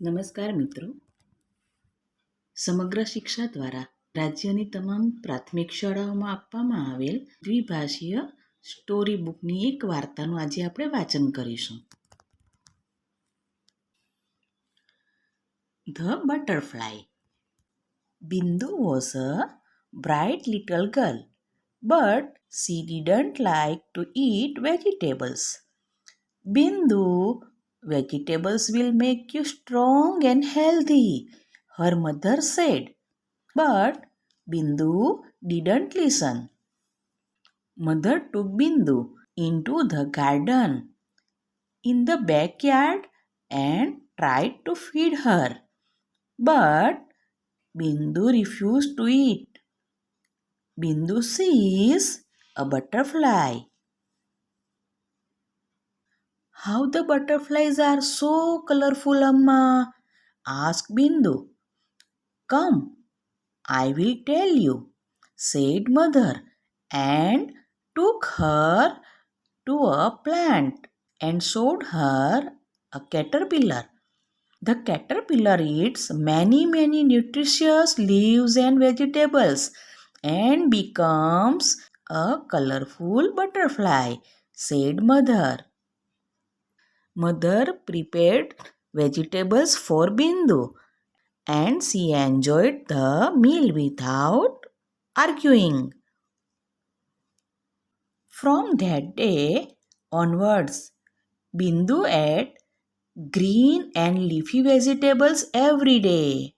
નમસ્કાર મિત્રો. સમગ્ર શિક્ષા દ્વારા રાજ્યની તમામ પ્રાથમિક શાળાઓમાં આપવામાં આવેલ દ્વિભાષીય સ્ટોરી બુકની એક વાર્તાનું આજે આપણે વાંચન કરીશું. The butterfly. Bindu was a bright little girl but she didn't like to eat vegetables Bindu, vegetables will make you strong and healthy, her mother said. But Bindu didn't listen. Mother took Bindu into the garden in the backyard and tried to feed her. But Bindu refused to eat. Bindu sees a butterfly. How the butterflies are so colorful, Amma? asked Bindu. Come, I will tell you, said mother, and took her to a plant and showed her a caterpillar. The caterpillar eats many, many nutritious leaves and vegetables and becomes a colorful butterfly, said mother. Mother prepared vegetables for Bindu and she enjoyed the meal without arguing. From that day onwards, Bindu ate green and leafy vegetables every day.